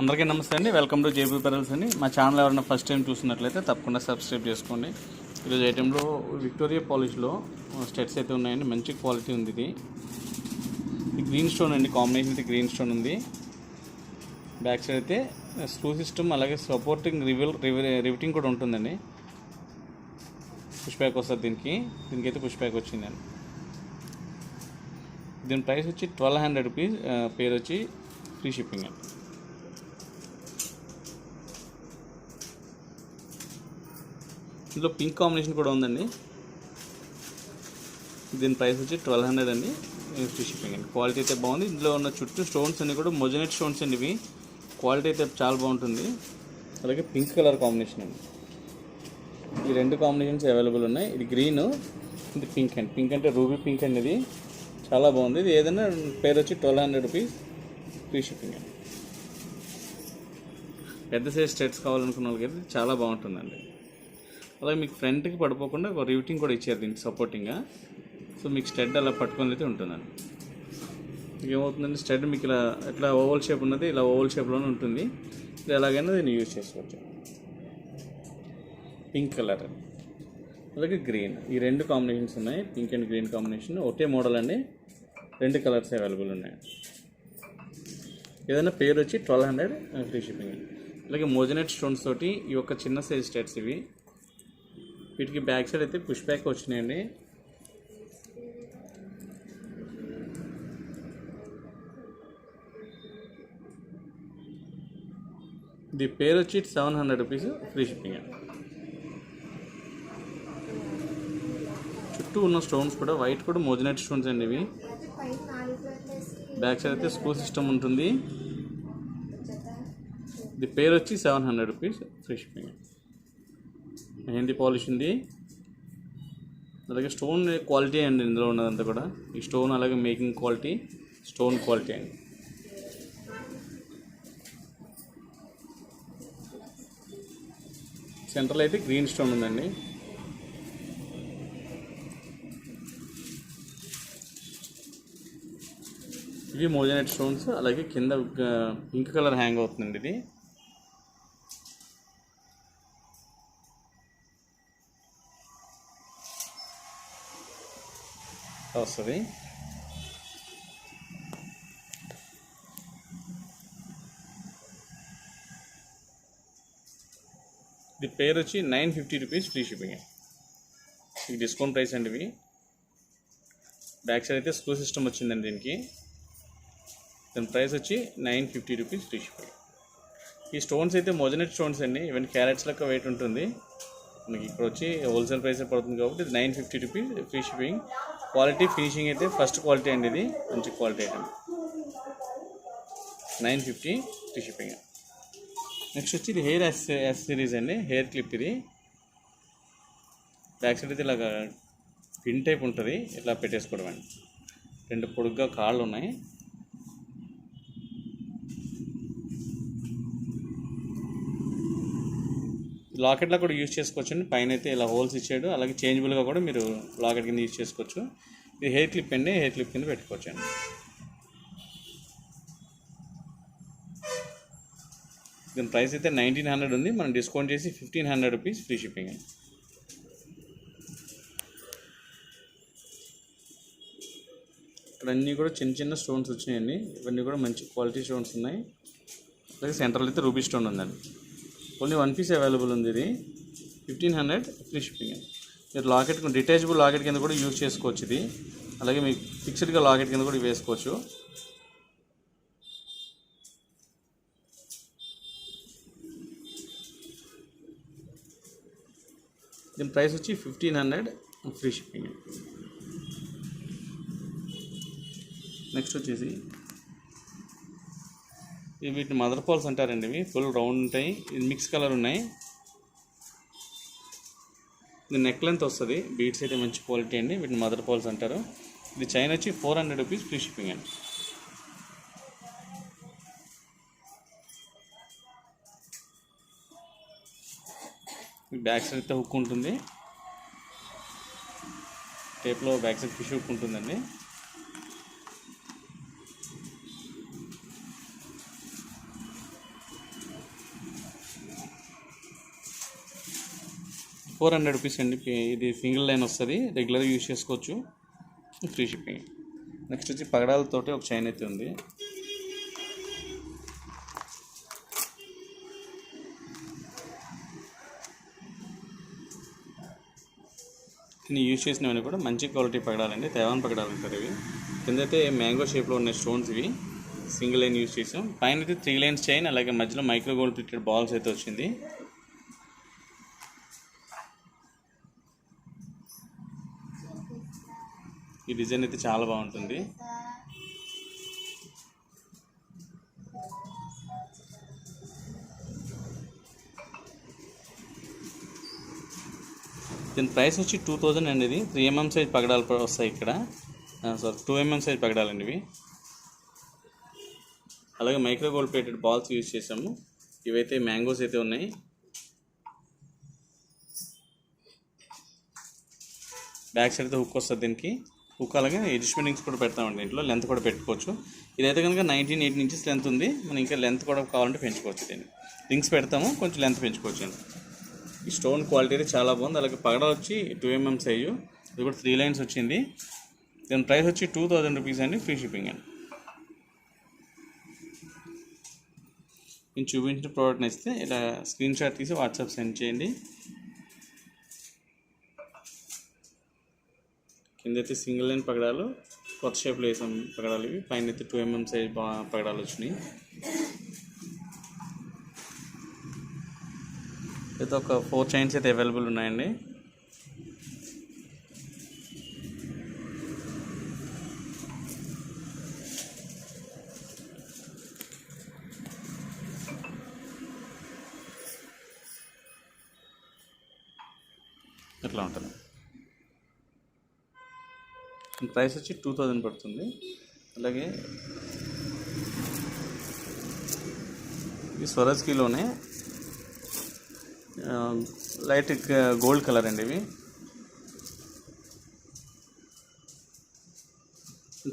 అందరికీ నమస్తే అండి. వెల్కమ్ టు జేబీ పెరల్స్ అండి. మా ఛానల్ ఎవరైనా ఫస్ట్ టైం చూసినట్లయితే తప్పకుండా సబ్స్క్రైబ్ చేసుకోండి. ఈరోజు ఐటెంలో విక్టోరియా పాలిష్లో స్టెట్స్ అయితే ఉన్నాయండి. మంచి క్వాలిటీ ఉంది ఇది. గ్రీన్ స్టోన్ అండి. కాంబినేషన్ అయితే గ్రీన్ స్టోన్ ఉంది. బ్యాక్ సైడ్ అయితే స్క్రూ సిస్టమ్ అలాగే సపోర్టింగ్ రివిల్ రివిటింగ్ కూడా ఉంటుందండి. పుష్ బ్యాక్ వస్తుంది దీనికి. దీనికి అయితే పుష్ బ్యాక్ వచ్చిందండి. దీని ప్రైస్ వచ్చి ట్వెల్వ్ హండ్రెడ్ రూపీస్ పేరు వచ్చి ఫ్రీ షిప్పింగ్ అండి. ఇందులో పింక్ కాంబినేషన్ కూడా ఉందండి. దీని ప్రైస్ వచ్చి ట్వెల్వ్ హండ్రెడ్ అండి. ఫ్రీ షిప్పింగ్ అండి. క్వాలిటీ అయితే బాగుంది. ఇందులో ఉన్న చుట్టూ స్టోన్స్ అన్ని కూడా మొజనెట్ స్టోన్స్ అండి ఇవి. క్వాలిటీ అయితే చాలా బాగుంటుంది. అలాగే పింక్ కలర్ కాంబినేషన్ అండి. ఈ రెండు కాంబినేషన్స్ అవైలబుల్ ఉన్నాయి. ఇది గ్రీన్ ఇది పింక్ అండి. పింక్ అంటే రూబీ పింక్ అండి ఇది. చాలా బాగుంది. ఇది ఏదైనా పేరు వచ్చి twelve hundred rupees free shipping అండి. పెద్ద సైజ్ స్టెట్స్ కావాలనుకున్న వాళ్ళకి అయితే చాలా బాగుంటుందండి. అలాగే మీకు ఫ్రంట్కి పడిపోకుండా ఒక రివిటింగ్ కూడా ఇచ్చారు దీనికి సపోర్టింగ్గా. సో మీకు స్టెడ్ అలా పట్టుకొని అయితే ఉంటుందండి. మీకు ఏమవుతుందంటే స్టెడ్ మీకు ఇలా ఇట్లా ఓవల్ షేప్ ఉన్నది ఇలా ఓవల్ షేప్లోనే ఉంటుంది. ఇది ఎలాగైనా దీన్ని యూజ్ చేసుకోవచ్చు. Pink colour. అలాగే గ్రీన్. ఈ రెండు కాంబినేషన్స్ ఉన్నాయి. Pink and green combination. ఒకటే మోడల్ అండి. రెండు కలర్స్ అవైలబుల్ ఉన్నాయి. ఏదైనా పేరు వచ్చి ట్వెల్వ్ హండ్రెడ్ ఫ్రీ షిప్పింగ్. అలాగే మోజనెట్ స్టోన్స్ తోటి ఈ యొక్క చిన్న సైజ్ స్టెట్స్ ఇవి. వీటికి బ్యాక్ సైడ్ అయితే పుష్ బ్యాక్ వచ్చినాయండి. ది పేరు వచ్చి seven hundred rupees free shipping. చుట్టూ ఉన్న స్టోన్స్ కూడా వైట్ కూడా మోజనెట్ స్టోన్స్ అండి ఇవి. బ్యాక్ సైడ్ అయితే స్కూల్ సిస్టమ్ ఉంటుంది. ది పేరు వచ్చి seven hundred rupees free shipping. Mehndi polish ఉంది అలాగే స్టోన్ క్వాలిటీ అండి ఇందులో ఉన్నదంతా కూడా. ఈ స్టోన్ అలాగే మేకింగ్ క్వాలిటీ స్టోన్ క్వాలిటీ అండి. సెంట్రల్ అయితే గ్రీన్ స్టోన్ ఉందండి. ఇవి మోజనైట్ స్టోన్స్ అలాగే కింద పింక్ కలర్ హ్యాంగ్ అవుతుందండి ఇది. వస్తుంది ఇది పేరు వచ్చి nine fifty rupees free shipping ఇది డిస్కౌంట్ ప్రైస్ అండి ఇవి। బ్యాక్ సైడ్ అయితే స్క్రూ సిస్టమ్ వచ్చిందండి దీనికి। దాని ప్రైస్ వచ్చి nine fifty rupees free shipping ఈ స్టోన్స్ అయితే మొజనెట్ స్టోన్స్ అండి ఈవెన్ క్యారెట్స్ లెక్క వెయిట్ ఉంటుంది। మనకి ఇక్కడ వచ్చి హోల్సేల్ ప్రైస్ పడుతుంది కాబట్టి ఇది nine fifty rupees free shipping quality finishing అయితే ఫస్ట్ క్వాలిటీ అండి ఇది. మంచి quality item. Nine fifty free shipping. Next వచ్చి ఇది హెయిర్ ఎస్ ఎస్ సిరీస్ అండి. హెయిర్ క్లిప్ ఇది. బ్యాక్ సైడ్ అయితే ఇలాగ పిన్ టైప్ ఉంటుంది. ఇట్లా పెట్టేసుకోవడం అండి రెండు పొడుగ్గా కాళ్ళు ఉన్నాయి. లాకెట్లో కూడా యూజ్ చేసుకోవచ్చు అండి పైన అయితే ఇలా హోల్స్ ఇచ్చాడు. అలాగే చేంజబుల్గా కూడా మీరు లాకెట్ కింద యూజ్ చేసుకోవచ్చు. ఇది హెయిర్ క్లిప్ అండి. హెయిర్ క్లిప్ కింద పెట్టుకోవచ్చు అండి దీని ప్రైస్ అయితే నైన్టీన్ హండ్రెడ్ ఉంది. మనం డిస్కౌంట్ చేసి fifteen hundred rupees free shipping అండి. ఇక్కడ అన్నీ కూడా చిన్న చిన్న స్టోన్స్ వచ్చినాయండి. ఇవన్నీ కూడా మంచి క్వాలిటీ స్టోన్స్ ఉన్నాయి. అలాగే సెంట్రల్ అయితే రూబీ స్టోన్ ఉందండి. ఓన్లీ వన్ పీస్ అవైలబుల్ ఉంది ఇది. ఫిఫ్టీన్ హండ్రెడ్ ఫ్రీ షిప్పింగ్ మీరు లాకెట్ డిటాచబుల్ లాకెట్ కింద కూడా యూజ్ చేసుకోవచ్చు ఇది. అలాగే మీకు ఫిక్స్డ్గా లాకెట్ కింద కూడా వేసుకోవచ్చు. దీని ప్రైస్ వచ్చి fifteen hundred free shipping next వచ్చేసి ఇవి వీటిని మదర్ పాల్స్ అంటారండి ఇవి. ఫుల్ రౌండ్ ఉంటాయి. ఇది మిక్స్ కలర్ ఉన్నాయి. ఇది నెక్ లెంత్ వస్తుంది. బీట్స్ అయితే మంచి క్వాలిటీ అండి. వీటిని మదర్ పాల్స్ అంటారు. ఇది చైన్ వచ్చి four hundred rupees free shipping అండి. బ్యాక్ సైడ్ అయితే హుక్ ఉంటుంది. టేప్లో బ్యాక్ సైడ్ ఫిష్ హుక్ ఉంటుందండి. ఫోర్ హండ్రెడ్ రూపీస్ అండి. ఇది సింగిల్ లైన్ వస్తుంది. రెగ్యులర్గా యూజ్ చేసుకోవచ్చు. Free shipping. నెక్స్ట్ వచ్చి పగడాలతోటి ఒక చైన్ అయితే ఉంది. దీన్ని యూజ్ చేసినవన్నీ కూడా మంచి క్వాలిటీ పగడాలండి. తైవాన్ పగడాలు అంటారు ఇవి. కింద అయితే మ్యాంగో షేప్లో ఉన్న స్టోన్స్ ఇవి. సింగిల్ లైన్ యూజ్ చేసాం. పైన అయితే త్రీ లైన్స్ చైన్ అలాగే మధ్యలో మైక్రో గోల్డ్ ప్రింటెడ్ బాల్స్ అయితే వచ్చింది. డిజైన్ అయితే చాలా బాగుంటుంది. దీని ప్రైస్ వచ్చి టూ థౌజండ్ అండి ఇది. త్రీ ఎంఎం సైజ్ పగడాలు వస్తాయి ఇక్కడ. సారీ టూ ఎంఎం సైజ్ పగడాలండి ఇవి. అలాగే micro gold plated balls use చేసాము ఇవైతే మ్యాంగోస్ అయితే ఉన్నాయి. బ్యాక్ సైడ్ అయితే హుక్ వస్తుంది దీనికి. హుక్ అలాగే రింగ్స్ కూడా పెడతామండి ఇంట్లో. లెంత్ కూడా పెట్టుకోవచ్చు. ఇదైతే కనుక నైన్టీన్ ఎయిటీన్ ఇంచెస్ లెంత్ ఉంది. మనం ఇంకా లెంత్ కూడా కావాలంటే పెంచుకోవచ్చు దీన్ని. రింగ్స్ పెడతాము. కొంచెం లెంత్ పెంచుకోవచ్చు అండి ఈ స్టోన్ క్వాలిటీ అయితే చాలా బాగుంది. అలాగే పగడ వచ్చి టూ ఎంఎం సైజు ఇది కూడా త్రీ లైన్స్ వచ్చింది. దీని ప్రైస్ వచ్చి టూ థౌజండ్ రూపీస్ అండి. ఫ్రీ షిప్పింగ్ అండి. నేను చూపించిన ప్రోడక్ట్ నచ్చితే ఇలా స్క్రీన్ షాట్ తీసి వాట్సాప్ సెండ్ చేయండి. కింద అయితే సింగిల్ లైన్ పగడాలు కొత్త షేప్లో వేసాం పగడాలు ఇవి. పైన అయితే టూ ఎంఎం సైజ్ బా పగడాలు వచ్చినాయి. అయితే ఒక ఫోర్ చైన్స్ అయితే అవైలబుల్ ఉన్నాయండి ఇట్లా ఉంటుంది ప్రైస్ వచ్చి టూ థౌజండ్ పడుతుంది. అలాగే ఈ స్వరాజ్కిలోనే లైట్ గోల్డ్ కలర్ అండి ఇవి.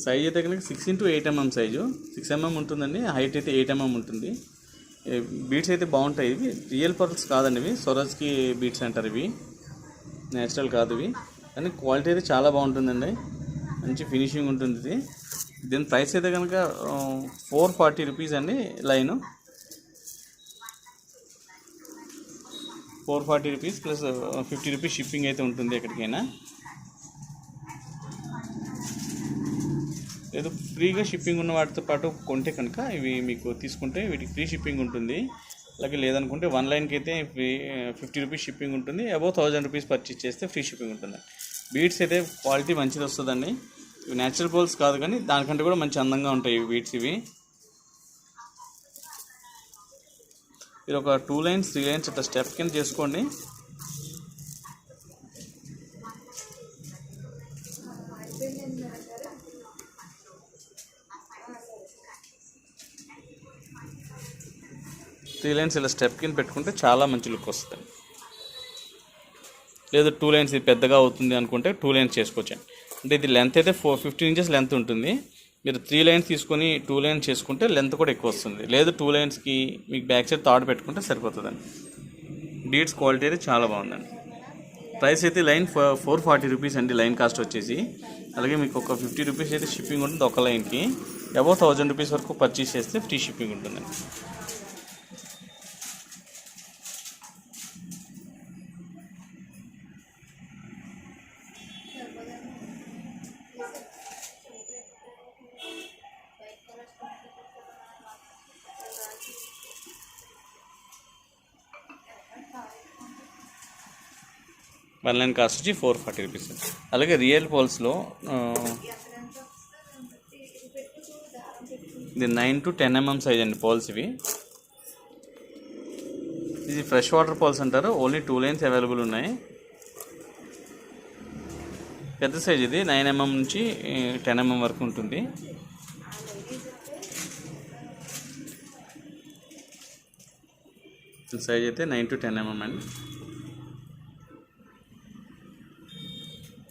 సైజ్ అయితే కనుక six into eight mm size. Six mm ఉంటుందండి హైట్ అయితే ఎయిట్ ఎంఎం ఉంటుంది. బీట్స్ అయితే బాగుంటాయి ఇవి. రియల్ పర్ల్స్ కాదండి ఇవి స్వరాజ్కి బీట్స్ అంటారు ఇవి. నేచురల్ కాదు ఇవి. కానీ క్వాలిటీ అయితే చాలా బాగుంటుందండి. మంచి ఫినిషింగ్ ఉంటుంది ఇది. దీని ప్రైస్ అయితే కనుక ఫోర్ ఫార్టీ రూపీస్ అండి line. Four forty rupees plus fifty rupees shipping అయితే ఉంటుంది ఎక్కడికైనా. లేదు ఫ్రీగా షిప్పింగ్ ఉన్న వాటితో పాటు కొంటే కనుక ఇవి మీకు తీసుకుంటే వీటికి ఫ్రీ షిప్పింగ్ ఉంటుంది. అలాగే లేదనుకుంటే వన్ లైన్కి అయితే ఫ్రీ ఫిఫ్టీ రూపీస్ షిప్పింగ్ ఉంటుంది. అబౌవ్ థౌజండ్ రూపీస్ పర్చేస్ చేస్తే ఫ్రీ షిప్పింగ్ ఉంటుంది. బీడ్స్ అయితే క్వాలిటీ మంచిది వస్తుందండి. ఇవి న్యాచురల్ పోల్స్ కాదు కానీ దానికంటే కూడా మంచి అందంగా ఉంటాయి ఇవి బీడ్స్ ఇవి. ఇది ఒక టూ లైన్స్ త్రీ లైన్స్ ఇట్లా స్టెప్ కింద చేసుకోండి. త్రీ లైన్స్ ఇలా స్టెప్ కింద పెట్టుకుంటే చాలా మంచి లుక్ వస్తుంది. లేదు టూ లైన్స్ ఇది పెద్దగా అవుతుంది అనుకుంటే టూ లైన్స్ చేసుకోవచ్చు. అంటే ఇది లెంత్ అయితే ఫోర్ ఫిఫ్టీన్ ఇంచెస్ లెంత్ ఉంటుంది. మీరు త్రీ లైన్స్ తీసుకొని టూ లైన్స్ చేసుకుంటే లెంత్ కూడా ఎక్కువ వస్తుంది. లేదు టూ లైన్స్కి మీకు బ్యాక్ సైడ్ థాడ్ పెట్టుకుంటే సరిపోతుందండి. బీడ్స్ క్వాలిటీ అయితే చాలా బాగుందండి. ప్రైస్ అయితే లైన్ ఫోర్ ఫార్టీ రూపీస్ అండి లైన్ కాస్ట్ వచ్చేసి. అలాగే మీకు ఒక ఫిఫ్టీ రూపీస్ అయితే షిప్పింగ్ ఉంటుంది ఒక లైన్కి అబౌవ్ థౌజండ్ రూపీస్ వరకు పర్చేస్ చేస్తే ఫ్రీ షిప్పింగ్ ఉంటుందండి. వన్ లైన్ కాస్ట్ వచ్చి ఫోర్ ఫార్టీ రూపీస్. అలాగే రియల్ పోల్స్లో ఇది nine to ten mm size అండి పోల్స్ ఇవి. ఇది ఫ్రెష్ వాటర్ పోల్స్ అంటారు. ఓన్లీ టూ లైన్స్ అవైలబుల్ ఉన్నాయి. పెద్ద సైజ్ ఇది. నైన్ ఎంఎం నుంచి టెన్ ఎంఎం వరకు ఉంటుంది. సైజ్ అయితే నైన్ టు టెన్ ఎంఎం అండి.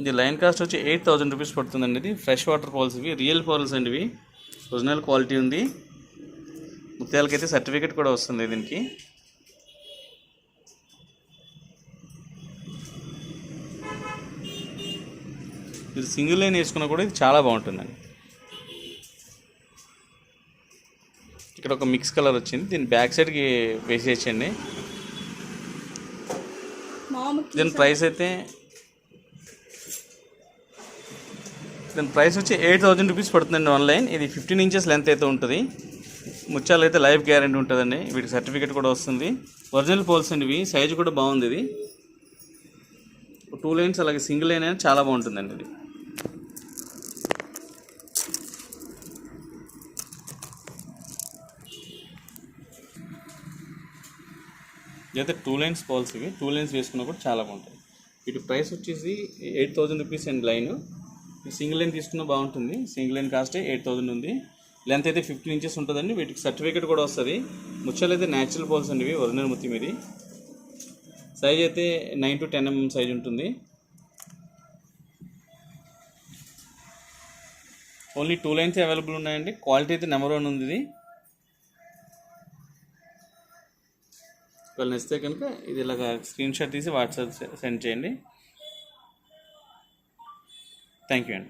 ఇది లైన్ కాస్ట్ వచ్చి ఎయిట్ థౌజండ్ రూపీస్ పడుతుందండి ఇది. ఫ్రెష్ వాటర్ ఫాల్స్ ఇవి రియల్ ఫాల్స్ అండి ఇవి. ఒరిజినల్ క్వాలిటీ ఉంది. ముత్యాలకైతే సర్టిఫికేట్ కూడా వస్తుంది దీనికి. మీరు సింగిల్ లైన్ వేసుకున్నా కూడా ఇది చాలా బాగుంటుందండి. ఇక్కడ ఒక మిక్స్ కలర్ వచ్చింది. దీని బ్యాక్ సైడ్కి వేసేయచ్చండి. దీని ప్రైస్ అయితే దీని ప్రైస్ వచ్చి ఎయిట్ థౌజండ్ రూపీస్ పడుతుందండి ఆన్లైన్ ఇది ఫిఫ్టీన్ ఇంచెస్ లెంత్ అయితే ఉంటుంది. ముత్యాలు అయితే లైఫ్ గ్యారంటీ ఉంటుందండి. వీటికి సర్టిఫికేట్ కూడా వస్తుంది. ఒరిజినల్ పోల్స్ అండి ఇవి. సైజు కూడా బాగుంది ఇది. టూ లైన్స్ అలాగే సింగిల్ లైన్ అయినా చాలా బాగుంటుందండి ఇది. ఇదైతే టూ లైన్స్ పోల్స్ ఇవి. టూ లైన్స్ వేసుకున్నా కూడా చాలా బాగుంటుంది వీటి ప్రైస్ వచ్చేసి eight thousand rupees and line. Single line తీసుకున్న బాగుంటుంది. Single line cost eight thousand ఉంది. లెంత్ అయితే ఫిఫ్టీన్ ఇంచెస్ ఉంటుందండి. వీటికి సర్టిఫికేట్ కూడా వస్తుంది. ముత్యాలు అయితే న్యాచురల్ పోల్స్ అండి ఇవి ఒరిజినల్ ముత్యం ఇది సైజ్ అయితే nine to ten mm size ఉంటుంది. ఓన్లీ టూ లైన్స్ అవైలబుల్ ఉన్నాయండి. క్వాలిటీ అయితే నెంబర్ వన్ ఉంది ఇది. వాళ్ళు నచ్చితే కనుక ఇది ఇలాగ స్క్రీన్ షాట్ తీసి వాట్సాప్ సెండ్ చేయండి. Thank you.